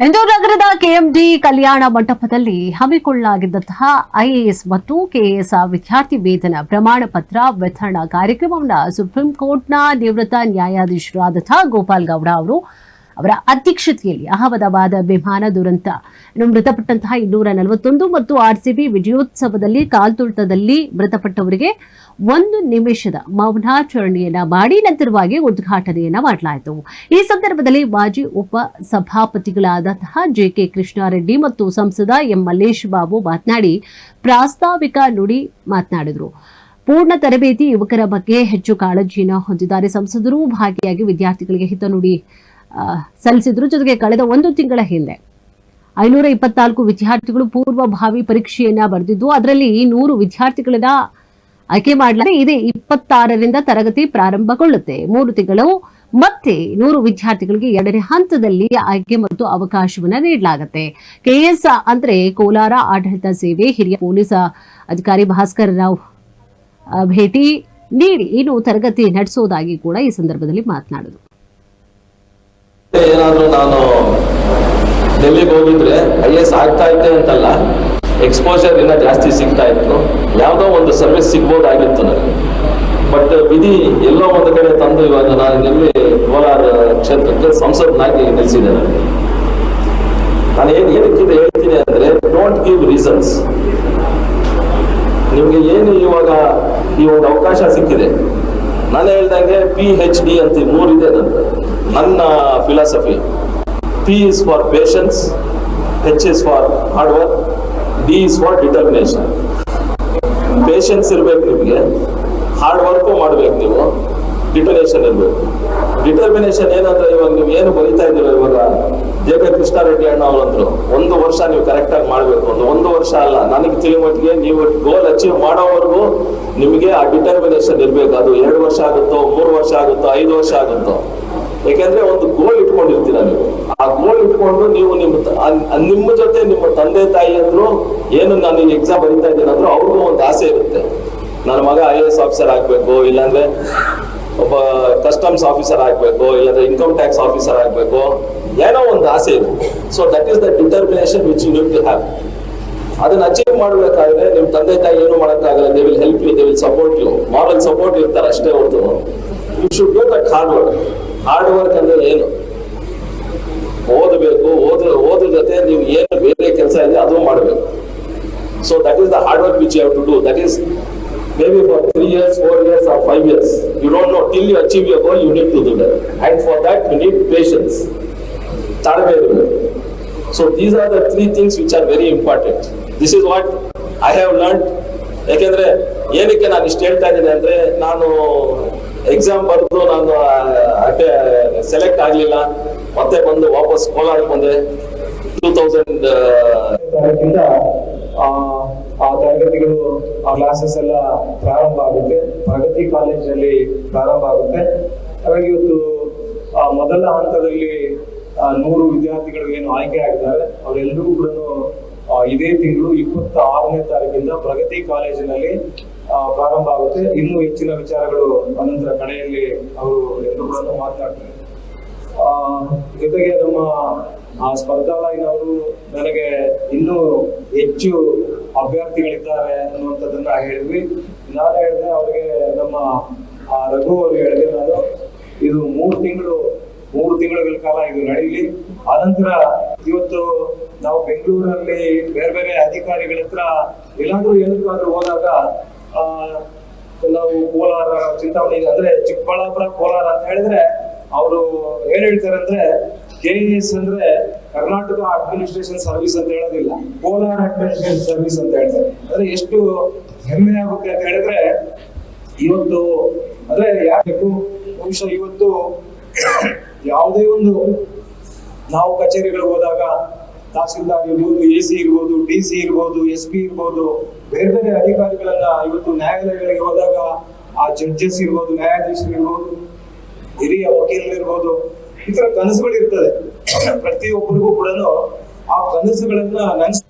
ಇಂದು ನಗರದ ಕೆಎಂಡಿ ಕಲ್ಯಾಣ ಮಂಟಪದಲ್ಲಿ ಹಮ್ಮಿಕೊಳ್ಳಲಾಗಿದ್ದಂತಹ ಐಎಎಸ್ ಮತ್ತು ಕೆಎಎಸ್ ವಿದ್ಯಾರ್ಥಿ ವೇತನ ಪ್ರಮಾಣ ಪತ್ರ ವಿತರಣಾ ಕಾರ್ಯಕ್ರಮವನ್ನು ಸುಪ್ರೀಂ ಕೋರ್ಟ್ನ ನಿವೃತ್ತ ನ್ಯಾಯಾಧೀಶರಾದಂತಹ ಗೋಪಾಲ್ ಗೌಡ ಅವರು ಅವರ ಅಧ್ಯಕ್ಷತೆಯಲ್ಲಿ ಅಹಮದಾಬಾದ್ ವಿಮಾನ ದುರಂತ ಮೃತಪಟ್ಟಂತಹ ಇನ್ನೂರ ನಲವತ್ತೊಂದು ಮತ್ತು ಆರ್ಸಿಬಿ ವಿಜಯೋತ್ಸವದಲ್ಲಿ ಕಾಲ್ತುಳಿತದಲ್ಲಿ ಮೃತಪಟ್ಟವರಿಗೆ ಒಂದು ನಿಮಿಷದ ಮೌನಾಚರಣೆಯನ್ನ ಮಾಡಿ ನಂತರವಾಗಿ ಉದ್ಘಾಟನೆಯನ್ನ ಮಾಡಲಾಯಿತು. ಈ ಸಂದರ್ಭದಲ್ಲಿ ಮಾಜಿ ಉಪ ಸಭಾಪತಿಗಳಾದಂತಹ ಜೆಕೆ ಕೃಷ್ಣಾರೆಡ್ಡಿ ಮತ್ತು ಸಂಸದ ಎಂ. ಮಲ್ಲೇಶ್ ಬಾಬು ಮಾತನಾಡಿ ಪ್ರಾಸ್ತಾವಿಕ ನುಡಿ ಮಾತನಾಡಿದರು. ಪೂರ್ಣ ತರಬೇತಿ ಯುವಕರ ಬಗ್ಗೆ ಹೆಚ್ಚು ಕಾಳಜಿಯನ್ನು ಹೊಂದಿದ್ದಾರೆ. ಸಂಸದರು ಭಾಗಿಯಾಗಿ ವಿದ್ಯಾರ್ಥಿಗಳಿಗೆ ಹಿತನುಡಿ ಆ, ಸಲ್ಲಿಸಿದ್ರು. ಜೊತೆಗೆ ಕಳೆದ ಒಂದು ತಿಂಗಳ ಹಿಂದೆ ಐನೂರ ಇಪ್ಪತ್ನಾಲ್ಕು ವಿದ್ಯಾರ್ಥಿಗಳು ಪೂರ್ವಭಾವಿ ಪರೀಕ್ಷೆಯನ್ನ ಬರೆದಿದ್ದು, ಅದರಲ್ಲಿ ನೂರು ವಿದ್ಯಾರ್ಥಿಗಳನ್ನ ಆಯ್ಕೆ ಮಾಡಲಾಗಿದೆ ಇದೇ ಇಪ್ಪತ್ತಾರರಿಂದ ತರಗತಿ ಪ್ರಾರಂಭಗೊಳ್ಳುತ್ತೆ. ಮೂರು ತಿಂಗಳು ಮತ್ತೆ ನೂರು ವಿದ್ಯಾರ್ಥಿಗಳಿಗೆ ಎರಡನೇ ಹಂತದಲ್ಲಿ ಆಯ್ಕೆ ಮತ್ತು ಅವಕಾಶವನ್ನ ನೀಡಲಾಗುತ್ತೆ. ಕೆಎಸ್ ಅಂದ್ರೆ ಕೋಲಾರ ಆಡಳಿತ ಸೇವೆ, ಹಿರಿಯ ಪೊಲೀಸ್ ಅಧಿಕಾರಿ ಭಾಸ್ಕರ್ ರಾವ್ ಭೇಟಿ ನೀಡಿ. ಇನ್ನು ತರಗತಿ ನಡೆಸೋದಾಗಿ ಕೂಡ ಈ ಸಂದರ್ಭದಲ್ಲಿ ಮಾತನಾಡಿದರು ಏನಾದ್ರೂ ನಾನು ಡೆಲ್ಲಿಗೆ ಹೋಗಿದ್ರೆ ಐ ಎಸ್ ಆಗ್ತಾ ಇದ್ದೆ ಅಂತಲ್ಲ ಎಕ್ಸ್ಪೋಜರ್ ಇನ್ನ ಜಾಸ್ತಿ ಸಿಗ್ತಾ ಇತ್ತು. ಯಾವುದೋ ಒಂದು ಸರ್ವಿಸ್ ಸಿಗ್ಬೋದಾಗಿತ್ತು ನನಗೆ. ಬಟ್ ವಿಧಿ ಎಲ್ಲೋ ಒಂದು ಕಡೆ ತಂದು ಇವಾಗ ನಾನು ಇಲ್ಲಿ ಕೋಲಾರ ಕ್ಷೇತ್ರಕ್ಕೆ ಸಂಸದನಾಗಿ ನಿಲ್ಲಿಸಿದೆ ನನಗೆ ನಾನು ಏನ್ ಏನಕ್ಕಿದೆ ಹೇಳ್ತೀನಿ ಅಂದ್ರೆ ಡೋಂಟ್ ಗಿವ್ ರೀಸನ್ಸ್ ನಿಮ್ಗೆ ಏನು ಇವಾಗ ಈ ಒಂದು ಅವಕಾಶ ಸಿಕ್ಕಿದೆ? ನಾನು ಹೇಳ್ದಂಗೆ ಪಿ ಹೆಚ್ ಡಿ ಅಂತ ಮೂರು ಇದೆ ನಂದು. ನನ್ನ philosophy P is for patience H is for hard work D is for determination patience ಇರಬೇಕು ನಿಮಗೆ ಹಾರ್ಡ್ ವರ್ಕು ಮಾಡ್ಬೇಕು ನೀವು ಡಿಟರ್ಮಿನೇಷನ್ ಇರಬೇಕು. ಡಿಟರ್ಮಿನೇಷನ್ ಏನಂದ್ರೆ ಇವಾಗ ನೀವು ಏನು ಬರೀತಾ ಇದ್ದೀರೋ ಇವಾಗ ಜೆ ಕೆ ಕೃಷ್ಣಾರೆಡ್ಡಿ ಅಣ್ಣ ಅವರಂದ್ರು ಒಂದು ವರ್ಷ ನೀವು ಕರೆಕ್ಟ್ ಆಗಿ ಮಾಡ್ಬೇಕು. ಒಂದು ಒಂದು ವರ್ಷ ಅಲ್ಲ, ನನಗೆ ತಿಳಿಮಟ್ಟಿಗೆ ನೀವು ಗೋಲ್ ಅಚೀವ್ ಮಾಡೋವರೆಗೂ ನಿಮಗೆ ಆ ಡಿಟರ್ಮಿನೇಷನ್ ಇರ್ಬೇಕು ಅದು ಎರಡು ವರ್ಷ ಆಗುತ್ತೋ, ಮೂರು ವರ್ಷ ಆಗುತ್ತೋ, ಐದು ವರ್ಷ ಆಗುತ್ತೋ? ಯಾಕೆಂದ್ರೆ ಒಂದು ಗೋಲ್ ಇಟ್ಕೊಂಡಿರ್ತೀರ ನೀವು. ಆ ಗೋಲ್ ಇಟ್ಕೊಂಡು ನೀವು ನಿಮ್ಮ ನಿಮ್ಮ ಜೊತೆ ನಿಮ್ಮ ತಂದೆ ತಾಯಿ ಅಂದ್ರು ಏನು ನಾನು ಈ ಎಕ್ಸಾಮ್ ಬರೀತಾ ಇದ್ದೀನಿ ಅಂದ್ರೆ ಅವ್ರಿಗೂ ಒಂದು ಆಸೆ ಇರುತ್ತೆ. ನನ್ನ ಮಗ ಐ ಎಸ್ ಆಫೀಸರ್ ಆಗ್ಬೇಕು, ಇಲ್ಲಾಂದ್ರೆ ಒಬ್ಬ ಕಸ್ಟಮ್ಸ್ ಆಫೀಸರ್ ಆಗ್ಬೇಕು, ಇಲ್ಲಾಂದ್ರೆ ಇನ್ಕಮ್ ಟ್ಯಾಕ್ಸ್ ಆಫೀಸರ್ ಆಗ್ಬೇಕು, ಏನೋ ಒಂದು ಆಸೆ ಇದೆ so that is the determination which you to have ಅದನ್ನ ಅಚೀವ್ ಮಾಡ್ಬೇಕಾದ್ರೆ ನಿಮ್ ತಂದೆ ತಾಯಿ ಏನು ಮಾಡಕ್ ಆಗಲ್ಲ they will help you they will support you moral support ಇರ್ತಾರ ಅಷ್ಟೇ ಹೊರತು. You should do that hard work hard work ಅಂದ್ರೆ ಏನು? ಓದಬೇಕು, ಓದ ಓದ ಜೊತೆ ನೀವು ಏನು ಬೇರೆ ಕೆಲಸ ಇದೆ ಅದು ಮಾಡಬೇಕು. So that is the hard work which you have to do that is may be for 3 years 4 years or 5 years you don't know till you achieve your goal you need to do that and for that you need patience ತಾಳ್ಮೆ so these are the 3 things which are very important This is what I have learn ಯಾಕೆಂದ್ರೆ ಏನಕ್ಕೆ ನಾನು ಇಷ್ಟು ಹೇಳ್ತಾ ಇದ್ದೀನಿ ಅಂದ್ರೆ ನಾನು exam ಬರೆದು ನಾನು ಸೆಲೆಕ್ಟ್ ಆಗ್ಲಿಲ್ಲ. ಮತ್ತೆ ಬಂದು ವಾಪಸ್ ಕೋಲಾರಕ್ಕೆ ಬಂದೆ. ಟೂ ತೌಸಂಡ್ ಆ ತರಗತಿಗಳು, ಆ ಕ್ಲಾಸಸ್ ಎಲ್ಲ ಪ್ರಾರಂಭ ಆಗುತ್ತೆ. ಪ್ರಗತಿ ಕಾಲೇಜಿನಲ್ಲಿ ಪ್ರಾರಂಭ ಆಗುತ್ತೆ. ಹಾಗಾಗಿ ಇವತ್ತು ಮೊದಲ ಹಂತದಲ್ಲಿ ನೂರು ವಿದ್ಯಾರ್ಥಿಗಳು ಏನು ಆಯ್ಕೆ ಆಗಿದ್ದಾರೆ. ಅವರೆಲ್ಲರಿಗೂ ಕೂಡ ಇದೇ ತಿಂಗಳು ಇಪ್ಪತ್ತ ಆರನೇ ತಾರೀಕಿಂದ ಪ್ರಗತಿ ಕಾಲೇಜಿನಲ್ಲಿ ಪ್ರಾರಂಭ ಆಗುತ್ತೆ. ಇನ್ನೂ ಹೆಚ್ಚಿನ ವಿಚಾರಗಳು ಅನಂತರ ಕಡೆಯಲ್ಲಿ ಅವರು ಎಲ್ಲರೂ ಮಾತನಾಡ್ತಾರೆ ಜೊತೆಗೆ ನಮ್ಮ, ಆ, ಸ್ಪರ್ಧಾಲಯನವರು ನನಗೆ ಇನ್ನೂ ಹೆಚ್ಚು ಅಭ್ಯರ್ಥಿಗಳಿದ್ದಾರೆ ಅನ್ನುವಂಥದ್ದನ್ನ ಹೇಳಿದ್ವಿ. ನಾನು ಹೇಳಿದೆ, ಅವರಿಗೆ ನಮ್ಮ, ಆ, ರಘು ಅವರು ಹೇಳಿದೆ, ನಾನು ಇದು ಮೂರು ತಿಂಗಳು, ಮೂರು ತಿಂಗಳ ಕಾಲ ಇದು ನಡೀಲಿ. ಆನಂತರ ಇವತ್ತು ನಾವು ಬೆಂಗಳೂರಲ್ಲಿ ಬೇರೆ ಬೇರೆ ಅಧಿಕಾರಿಗಳ ಹತ್ರ ಎಲ್ಲಾದ್ರೂ ಏನಕ್ಕಾದ್ರೂ ಹೋದಾಗ ನಾವು ಕೋಲಾರ ಚಿಂತಾಮಣಿ ಅಂದ್ರೆ ಚಿಕ್ಕಬಳ್ಳಾಪುರ ಕೋಲಾರ ಅಂತ ಹೇಳಿದ್ರೆ ಅವರು ಏನ್ ಹೇಳ್ತಾರೆ ಅಂದ್ರೆ ಕೆ ಎಸ್ ಅಂದ್ರೆ ಕರ್ನಾಟಕ ಅಡ್ಮಿನಿಸ್ಟ್ರೇಷನ್ ಸರ್ವಿಸ್ ಅಂತ ಹೇಳೋದಿಲ್ಲ, ಕೋಲಾರ ಅಡ್ಮಿನಿಸ್ಟ್ರೇಷನ್ ಸರ್ವಿಸ್ ಅಂತ ಹೇಳ್ತಾರೆ. ಅಂದ್ರೆ ಎಷ್ಟು ಹೆಮ್ಮೆ ಆಗುತ್ತೆ ಅಂತ ಹೇಳಿದ್ರೆ, ಇವತ್ತು ಅಂದ್ರೆ ಯಾಕೆ ಬಹುಶಃ ಇವತ್ತು ಯಾವುದೇ ಒಂದು ನಾವು ಕಚೇರಿಗಳಿಗೆ ಹೋದಾಗ ತಹಸೀಲ್ದಾರ್ ಇರ್ಬೋದು, ಎ ಸಿ ಇರ್ಬೋದು, ಡಿ ಸಿ ಇರ್ಬೋದು, ಎಸ್ ಪಿ ಇರ್ಬೋದು, ಬೇರೆ ಬೇರೆ ಅಧಿಕಾರಿಗಳನ್ನ ಇವತ್ತು ನ್ಯಾಯಾಲಯಗಳಿಗೆ ಹೋದಾಗ ಆ ಜಡ್ಜಸ್ ಇರ್ಬೋದು, ನ್ಯಾಯಾಧೀಶರು ಇರ್ಬೋದು, ಹಿರಿಯ ವಕೀಲರು ಇರ್ಬೋದು, ಈ ತರ ಕನಸುಗಳು ಇರ್ತದೆ ಪ್ರತಿಯೊಬ್ಬರಿಗೂ ಕೂಡ ಆ ಕನಸುಗಳನ್ನ ನನ್ಸ್